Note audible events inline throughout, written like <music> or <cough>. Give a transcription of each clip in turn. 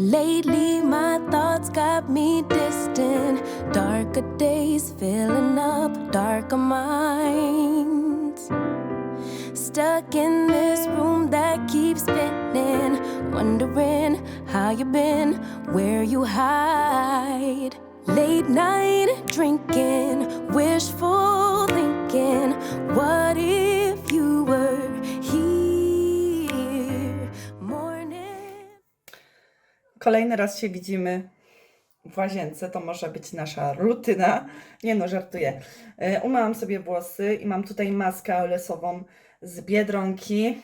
Lately, my thoughts got me distant. Darker days filling up darker minds. Stuck in this room that keeps spinning. Wondering how you been, where you hide. Late night drinking, wishful thinking. What if Kolejny raz się widzimy w łazience, to może być nasza rutyna. Nie no, żartuję. E, Umyłam sobie włosy i mam tutaj maskę olesową z Biedronki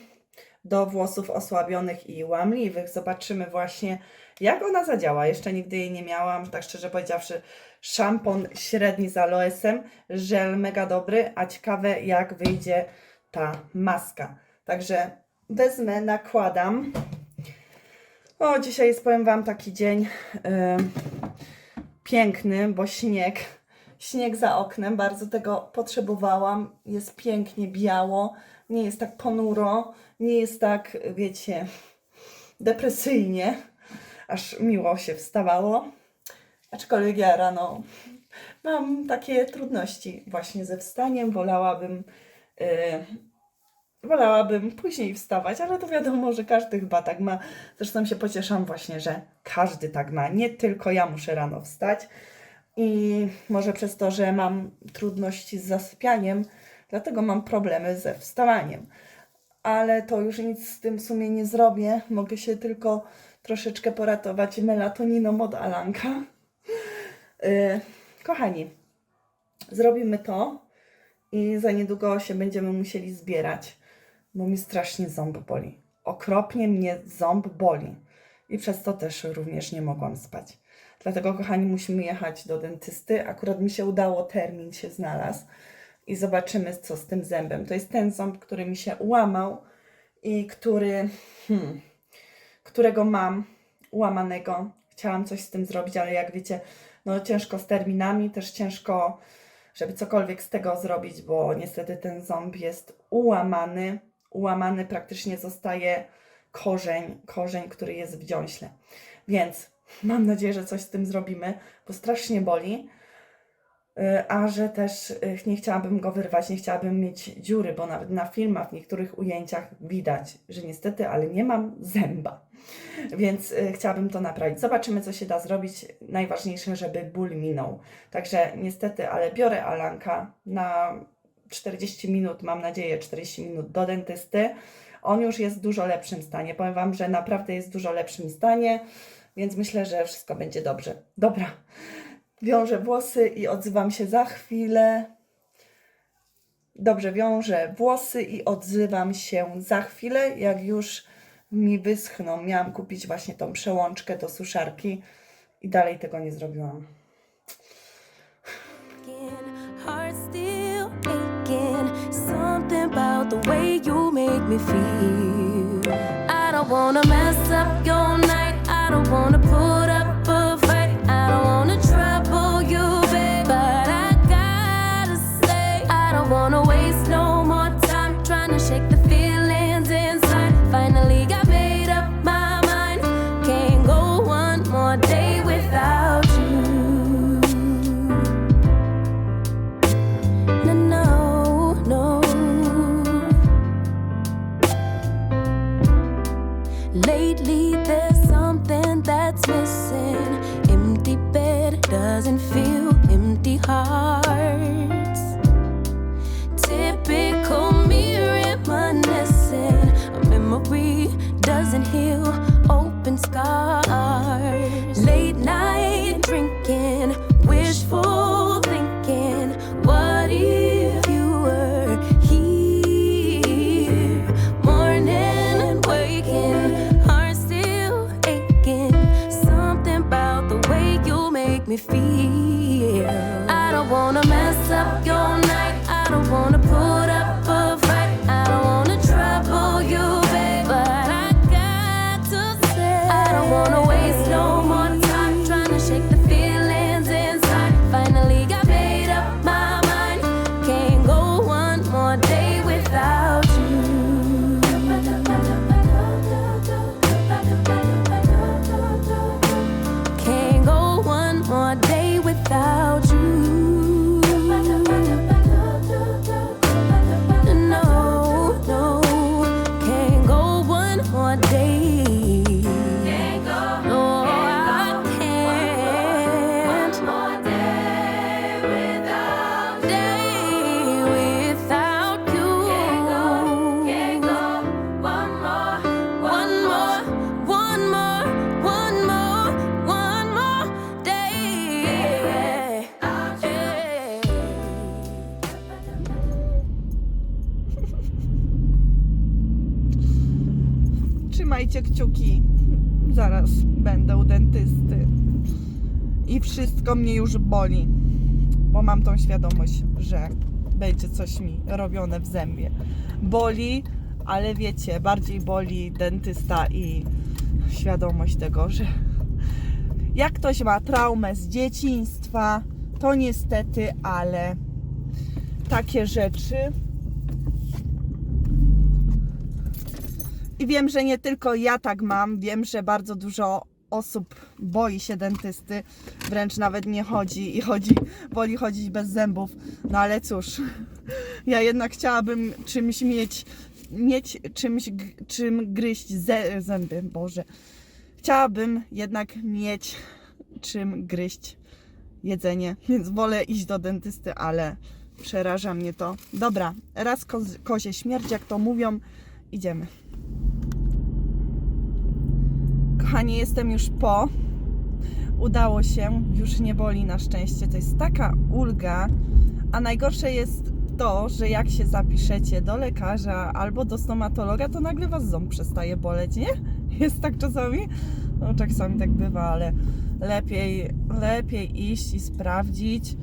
do włosów osłabionych i łamliwych. Zobaczymy właśnie, jak ona zadziała. Jeszcze nigdy jej nie miałam, tak szczerze powiedziawszy. Szampon średni z aloesem, żel mega dobry, a ciekawe jak wyjdzie ta maska. Także wezmę, nakładam. O, dzisiaj jest, powiem Wam, taki dzień e, piękny, bo śnieg, śnieg za oknem, bardzo tego potrzebowałam. Jest pięknie biało, nie jest tak ponuro, nie jest tak, wiecie, depresyjnie, aż miło się wstawało. Aczkolwiek ja rano mam takie trudności właśnie ze wstaniem, wolałabym. e, Wolałabym później wstawać, ale to wiadomo, że każdy chyba tak ma. Zresztą się pocieszam właśnie, że każdy tak ma. Nie tylko ja muszę rano wstać. I może przez to, że mam trudności z zasypianiem, dlatego mam problemy ze wstawaniem. Ale to już nic z tym w sumie nie zrobię. Mogę się tylko troszeczkę poratować melatoniną od Alanka. Yy, kochani, zrobimy to i za niedługo się będziemy musieli zbierać, bo mi strasznie ząb boli. Okropnie mnie ząb boli i przez to też również nie mogłam spać. Dlatego, kochani, musimy jechać do dentysty. Akurat mi się udało, termin się znalazł i zobaczymy, co z tym zębem. To jest ten ząb, który mi się ułamał i który, hmm, którego mam ułamanego. Chciałam coś z tym zrobić, ale jak wiecie, no ciężko z terminami, też ciężko żeby cokolwiek z tego zrobić, bo niestety ten ząb jest ułamany. Ułamany praktycznie zostaje korzeń, korzeń, który jest w dziąśle. Więc mam nadzieję, że coś z tym zrobimy, bo strasznie boli. Y, A że też y, nie chciałabym go wyrwać, nie chciałabym mieć dziury, bo nawet na filmach, w niektórych ujęciach widać, że niestety, ale nie mam zęba. Więc y, chciałabym to naprawić. Zobaczymy, co się da zrobić. Najważniejsze, żeby ból minął. Także niestety, ale biorę Alanka na 40 minut, mam nadzieję, 40 minut do dentysty. On już jest w dużo lepszym stanie. Powiem Wam, że naprawdę jest w dużo lepszym stanie, więc myślę, że wszystko będzie dobrze. Dobra, wiążę włosy i odzywam się za chwilę. Dobrze, wiążę włosy i odzywam się za chwilę, jak już mi wyschną. Miałam kupić właśnie tą przełączkę do suszarki i dalej tego nie zrobiłam. Something about the way you make me feel. I don't wanna mess up your night. I don't wanna put Trzymajcie kciuki. Zaraz będę u dentysty. I wszystko mnie już boli, bo mam tą świadomość, że będzie coś mi robione w zębie. Boli, ale wiecie, bardziej boli dentysta i świadomość tego, że jak ktoś ma traumę z dzieciństwa, to niestety, ale takie rzeczy. I wiem, że nie tylko ja tak mam, wiem, że bardzo dużo osób boi się dentysty, wręcz nawet nie chodzi i chodzi, woli chodzić bez zębów. No ale cóż, <laughs> ja jednak chciałabym czymś mieć, mieć czymś, czym gryźć zęby, Boże. Chciałabym jednak mieć czym gryźć jedzenie, <laughs> więc wolę iść do dentysty, ale przeraża mnie to. Dobra, raz koz, kozie śmierć, jak to mówią, idziemy. Kochani, jestem już po. Udało się, już nie boli na szczęście. To jest taka ulga. A najgorsze jest to, że jak się zapiszecie do lekarza albo do stomatologa, to nagle was ząb przestaje boleć, nie? <laughs> Jest tak czasami? No czasami tak bywa, ale lepiej, lepiej iść i sprawdzić.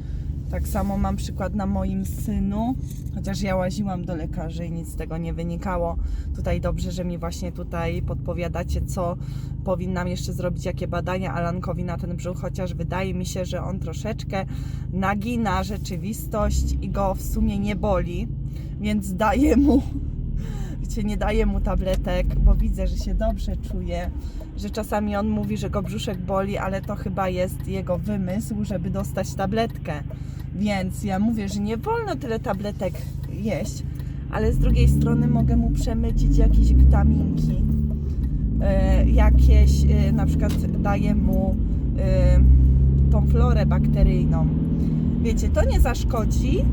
Tak samo mam przykład na moim synu, chociaż ja łaziłam do lekarzy i nic z tego nie wynikało. Tutaj dobrze, że mi właśnie tutaj podpowiadacie, co powinnam jeszcze zrobić, jakie badania Alankowi na ten brzuch, chociaż wydaje mi się, że on troszeczkę nagina rzeczywistość i go w sumie nie boli, więc daję mu, wiecie, nie daję mu tabletek, bo widzę, że się dobrze czuje, że czasami on mówi, że go brzuszek boli, ale to chyba jest jego wymysł, żeby dostać tabletkę. Więc ja mówię, że nie wolno tyle tabletek jeść, ale z drugiej strony mogę mu przemycić jakieś witaminki, e, jakieś, e, na przykład daję mu e, tą florę bakteryjną. Wiecie, to nie zaszkodzi,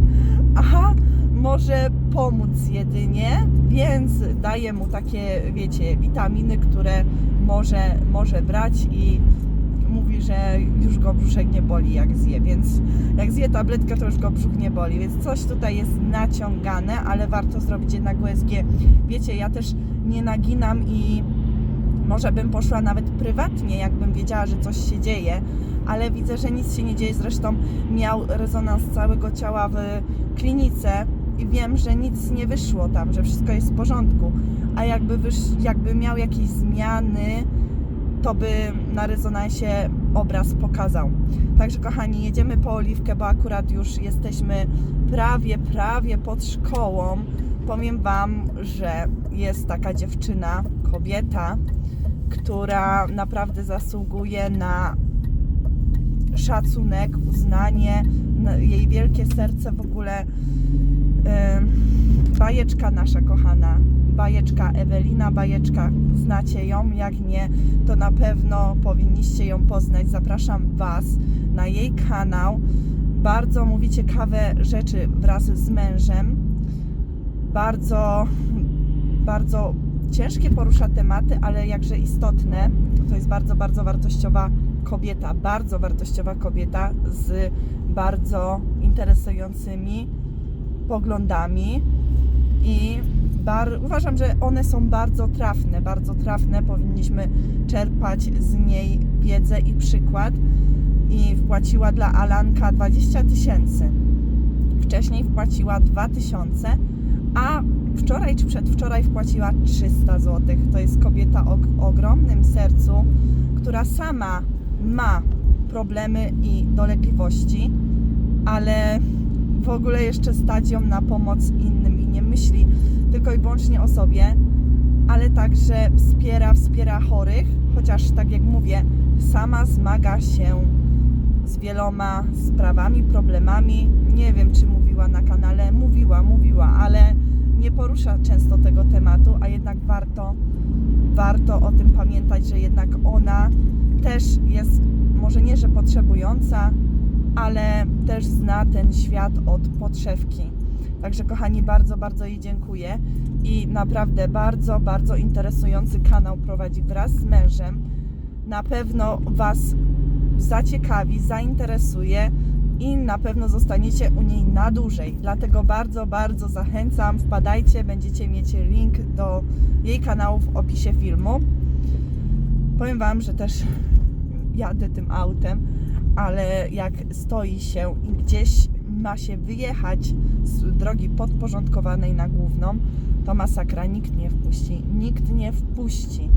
<laughs> aha, może pomóc jedynie, więc daję mu takie, wiecie, witaminy, które może, może brać i mówi, że już go brzuszek nie boli jak zje, więc jak zje tabletkę, to już go brzuch nie boli, więc coś tutaj jest naciągane, ale warto zrobić jednak USG. Wiecie, ja też nie naginam i może bym poszła nawet prywatnie, jakbym wiedziała, że coś się dzieje, ale widzę, że nic się nie dzieje. Zresztą miał rezonans całego ciała w klinice i wiem, że nic nie wyszło tam, że wszystko jest w porządku. A jakby, wysz, jakby miał jakieś zmiany, to by na rezonansie obraz pokazał. Także kochani, jedziemy po oliwkę, bo akurat już jesteśmy prawie, prawie pod szkołą. Powiem Wam, że jest taka dziewczyna, kobieta, która naprawdę zasługuje na szacunek, uznanie, na jej wielkie serce w ogóle. Bajeczka nasza kochana, bajeczka Ewelina, bajeczka, znacie ją, jak nie, to na pewno powinniście ją poznać. Zapraszam Was na jej kanał. Bardzo mówi ciekawe rzeczy wraz z mężem. Bardzo, bardzo ciężkie porusza tematy, ale jakże istotne. To jest bardzo, bardzo wartościowa kobieta, bardzo wartościowa kobieta z bardzo interesującymi poglądami i bar, uważam, że one są bardzo trafne, bardzo trafne. Powinniśmy czerpać z niej wiedzę i przykład. I wpłaciła dla Alanka 20 tysięcy. Wcześniej wpłaciła 2 tysiące, a wczoraj czy przedwczoraj wpłaciła 300 zł. To jest kobieta o ogromnym sercu, która sama ma problemy i dolegliwości, ale w ogóle jeszcze stać ją na pomoc innym nie myśli tylko i wyłącznie o sobie, ale także wspiera, wspiera chorych, chociaż tak jak mówię, sama zmaga się z wieloma sprawami, problemami. Nie wiem, czy mówiła na kanale, mówiła, mówiła, ale nie porusza często tego tematu, a jednak warto, warto o tym pamiętać, że jednak ona też jest, może nie, że potrzebująca, ale też zna ten świat od podszewki. Także kochani, bardzo, bardzo jej dziękuję i naprawdę bardzo, bardzo interesujący kanał prowadzi wraz z mężem. Na pewno Was zaciekawi, zainteresuje i na pewno zostaniecie u niej na dłużej. Dlatego bardzo, bardzo zachęcam, wpadajcie, będziecie mieć link do jej kanału w opisie filmu. Powiem Wam, że też jadę tym autem, ale jak stoi się i gdzieś ma się wyjechać z drogi podporządkowanej na główną, to masakra, nikt nie wpuści. Nikt nie wpuści.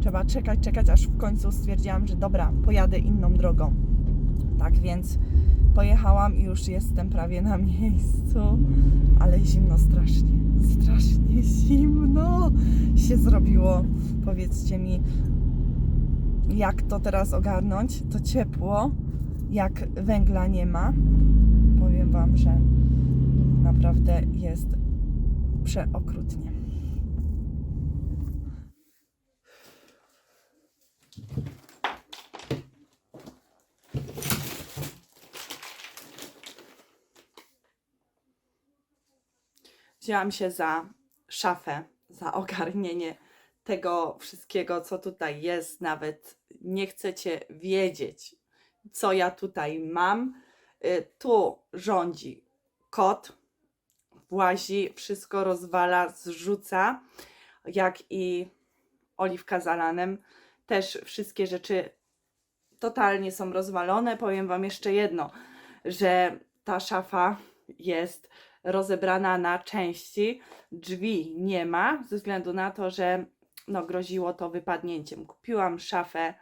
Trzeba czekać, czekać, aż w końcu stwierdziłam, że dobra, pojadę inną drogą. Tak więc pojechałam i już jestem prawie na miejscu, ale zimno strasznie, strasznie zimno się zrobiło. Powiedzcie mi, jak to teraz ogarnąć? To ciepło, jak węgla nie ma. Wam, że naprawdę jest przeokrutnie. Wzięłam się za szafę, za ogarnienie tego wszystkiego, co tutaj jest. Nawet nie chcecie wiedzieć, co ja tutaj mam. Y, Tu rządzi kot, włazi, wszystko rozwala, zrzuca, jak i oliwka z alanem. Też wszystkie rzeczy totalnie są rozwalone. Powiem Wam jeszcze jedno, że ta szafa jest rozebrana na części. Drzwi nie ma, ze względu na to, że no, groziło to wypadnięciem. Kupiłam szafę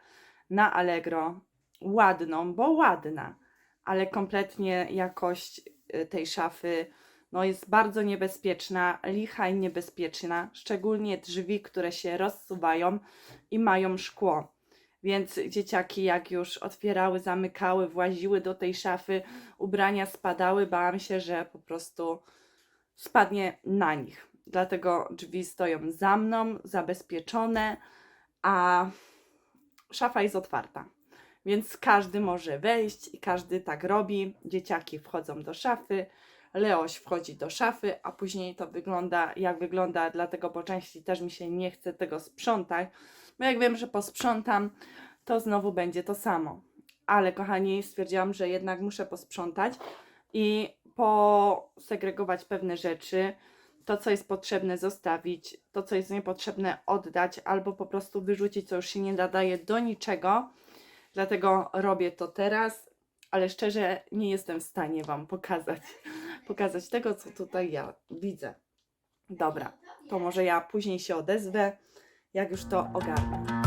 na Allegro, ładną, bo ładna, ale kompletnie jakość y, tej szafy no, jest bardzo niebezpieczna, licha i niebezpieczna, szczególnie drzwi, które się rozsuwają i mają szkło. Więc dzieciaki, jak już otwierały, zamykały, właziły do tej szafy, ubrania spadały, bałam się, że po prostu spadnie na nich. Dlatego drzwi stoją za mną, zabezpieczone, a szafa jest otwarta. Więc każdy może wejść i każdy tak robi. Dzieciaki wchodzą do szafy, Leoś wchodzi do szafy, a później to wygląda jak wygląda, dlatego po części też mi się nie chce tego sprzątać, bo jak wiem, że posprzątam, to znowu będzie to samo. Ale kochani, stwierdziłam, że jednak muszę posprzątać i posegregować pewne rzeczy. To, co jest potrzebne, zostawić, to, co jest niepotrzebne, oddać, albo po prostu wyrzucić, co już się nie nadaje do niczego. Dlatego robię to teraz, ale szczerze nie jestem w stanie Wam pokazać, <laughs> pokazać tego, co tutaj ja widzę. Dobra, to może ja później się odezwę, jak już to ogarnę.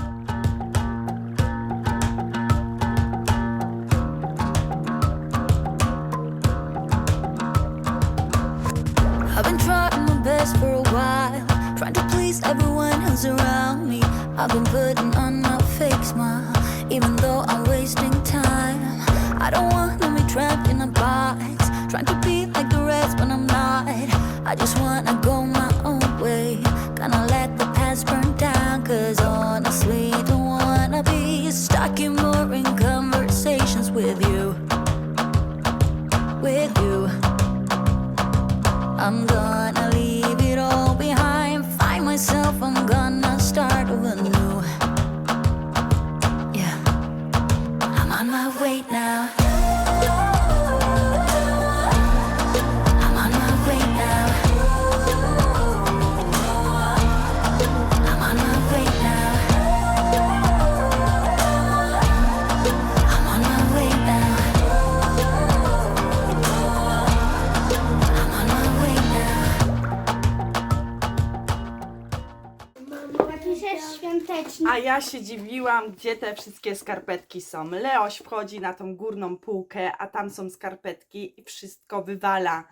For a while, trying to please everyone who's around me. I've been putting A ja się dziwiłam, gdzie te wszystkie skarpetki są. Leoś wchodzi na tą górną półkę, a tam są skarpetki i wszystko wywala.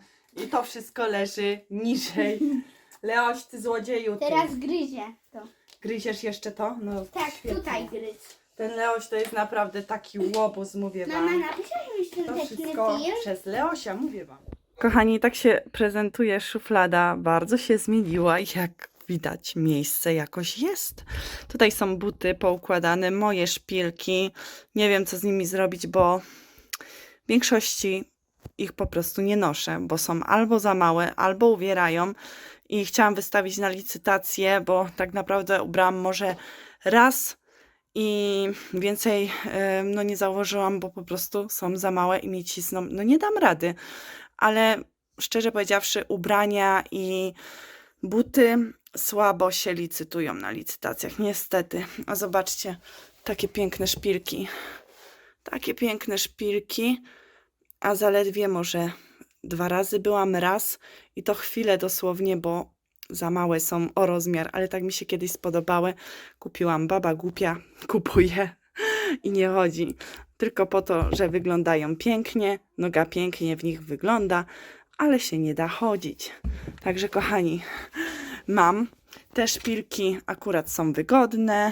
I to wszystko leży niżej. <laughs> Leoś, ty złodzieju, ty. Teraz gryzie to. Gryziesz jeszcze to? No, Tak, świetnie. tutaj gryz. Ten Leoś to jest naprawdę taki łobuz, mówię Mama, wam. napiszesz mi To świąteczny wszystko film? przez Leosia, mówię wam. Kochani, tak się prezentuje szuflada. Bardzo się zmieniła. Jak widać, miejsce jakoś jest. Tutaj są buty poukładane, moje szpilki. Nie wiem, co z nimi zrobić, bo w większości ich po prostu nie noszę, bo są albo za małe, albo uwierają. I chciałam wystawić na licytację, bo tak naprawdę ubrałam może raz i więcej no nie założyłam, bo po prostu są za małe i mi cisną. No nie dam rady, ale szczerze powiedziawszy, ubrania i buty słabo się licytują na licytacjach, niestety. A zobaczcie, takie piękne szpilki. Takie piękne szpilki, a zaledwie może dwa razy byłam raz i to chwilę dosłownie, bo za małe są o rozmiar, ale tak mi się kiedyś spodobały. Kupiłam baba głupia, <laughs> kupuję i nie chodzi. Tylko po to, że wyglądają pięknie, noga pięknie w nich wygląda, ale się nie da chodzić. Także kochani, mam te szpilki, akurat są wygodne.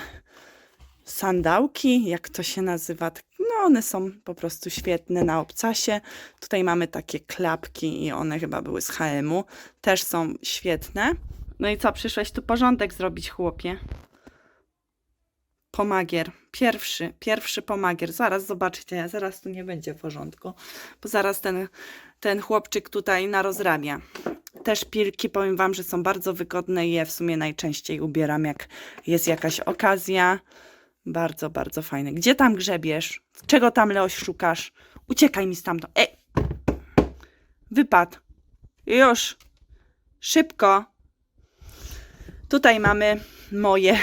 Sandałki, jak to się nazywa, no one są po prostu świetne na obcasie. Tutaj mamy takie klapki i one chyba były z HM-u, też są świetne. No i co, przyszłeś tu porządek zrobić, chłopie? Pomagier, pierwszy, pierwszy pomagier. Zaraz zobaczycie, zaraz tu nie będzie porządku, bo zaraz ten, ten chłopczyk tutaj narozrabia. Te szpilki, powiem Wam, że są bardzo wygodne i je w sumie najczęściej ubieram, jak jest jakaś okazja. Bardzo, bardzo fajne. Gdzie tam grzebiesz? Czego tam, Leoś, szukasz? Uciekaj mi stamtąd. Ej! Wypad. Już. Szybko. Tutaj mamy moje,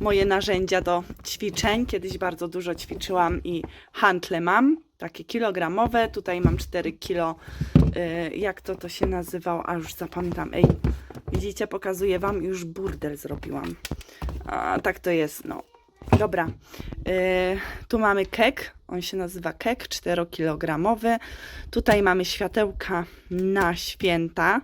moje narzędzia do ćwiczeń. Kiedyś bardzo dużo ćwiczyłam i hantle mam. Takie kilogramowe. Tutaj mam 4 kilo. y, Jak to to się nazywało? A już zapamiętam. Ej, widzicie, pokazuję wam. Już burdel zrobiłam. A, tak to jest, no. Dobra, yy, tu mamy kek, on się nazywa kek 4-kilogramowy. Tutaj mamy światełka na święta.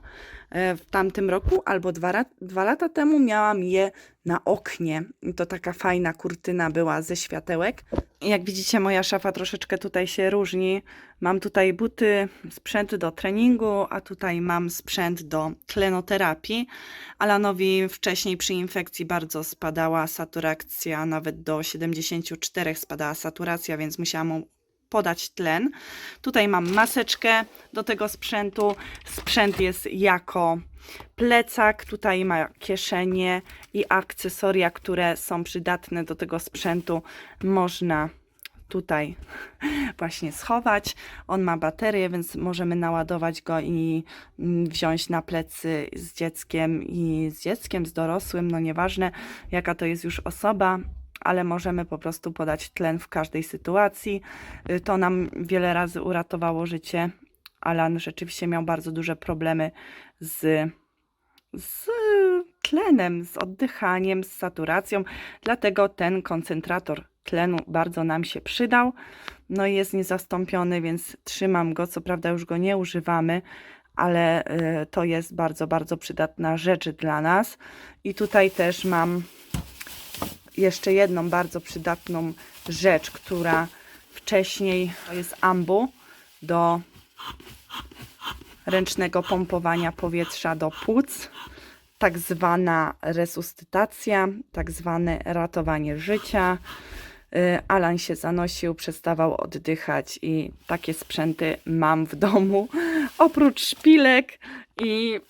Yy, W tamtym roku albo dwa, dwa lata temu miałam je na oknie. To taka fajna kurtyna była ze światełek. Jak widzicie, moja szafa troszeczkę tutaj się różni. Mam tutaj buty, sprzęt do treningu, a tutaj mam sprzęt do tlenoterapii. Alanowi wcześniej przy infekcji bardzo spadała saturacja, nawet do 74 spadała saturacja, więc musiałam mu podać tlen. Tutaj mam maseczkę do tego sprzętu. Sprzęt jest jako plecak, tutaj ma kieszenie i akcesoria, które są przydatne do tego sprzętu. Można tutaj <laughs> właśnie schować. On ma baterię, więc możemy naładować go i mm, wziąć na plecy z dzieckiem i z dzieckiem, z dorosłym, no nieważne jaka to jest już osoba, ale możemy po prostu podać tlen w każdej sytuacji. Y, To nam wiele razy uratowało życie. Alan rzeczywiście miał bardzo duże problemy z, z tlenem, z oddychaniem, z saturacją, dlatego ten koncentrator tlenu bardzo nam się przydał. No i jest niezastąpiony, więc trzymam go. Co prawda już go nie używamy, ale y, to jest bardzo, bardzo przydatna rzecz dla nas. I tutaj też mam jeszcze jedną bardzo przydatną rzecz, która wcześniej to jest ambu do ręcznego pompowania powietrza do płuc, tak zwana resuscytacja, tak zwane ratowanie życia. Y, Alan się zanosił, przestawał oddychać i takie sprzęty mam w domu, <laughs> oprócz szpilek i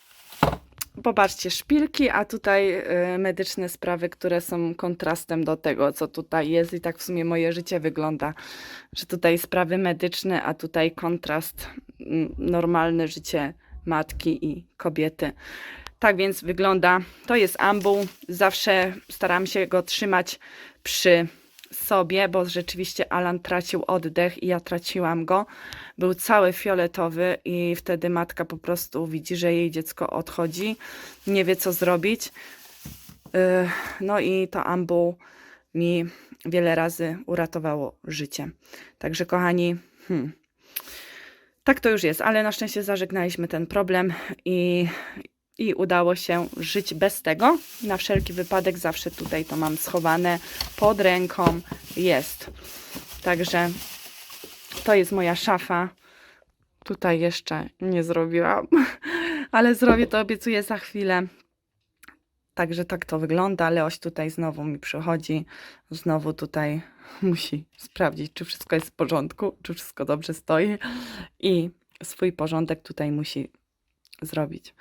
Popatrzcie, szpilki, a tutaj y, medyczne sprawy, które są kontrastem do tego, co tutaj jest. I tak w sumie moje życie wygląda, że tutaj sprawy medyczne, a tutaj kontrast, mm, normalne życie matki i kobiety. Tak więc wygląda. To jest ambuł. Zawsze staram się go trzymać przy sobie, bo rzeczywiście Alan tracił oddech i ja traciłam go. Był cały fioletowy i wtedy matka po prostu widzi, że jej dziecko odchodzi, nie wie co zrobić. Yy, No i to ambuł mi wiele razy uratowało życie. Także kochani, hmm, tak to już jest, ale na szczęście zażegnaliśmy ten problem i, i udało się żyć bez tego. Na wszelki wypadek zawsze tutaj to mam schowane pod ręką. Jest. Także to jest moja szafa. Tutaj jeszcze nie zrobiłam, <laughs> ale zrobię to, obiecuję za chwilę. Także tak to wygląda. Leoś tutaj znowu mi przychodzi. Znowu tutaj <laughs> musi sprawdzić, czy wszystko jest w porządku, czy wszystko dobrze stoi. I swój porządek tutaj musi zrobić.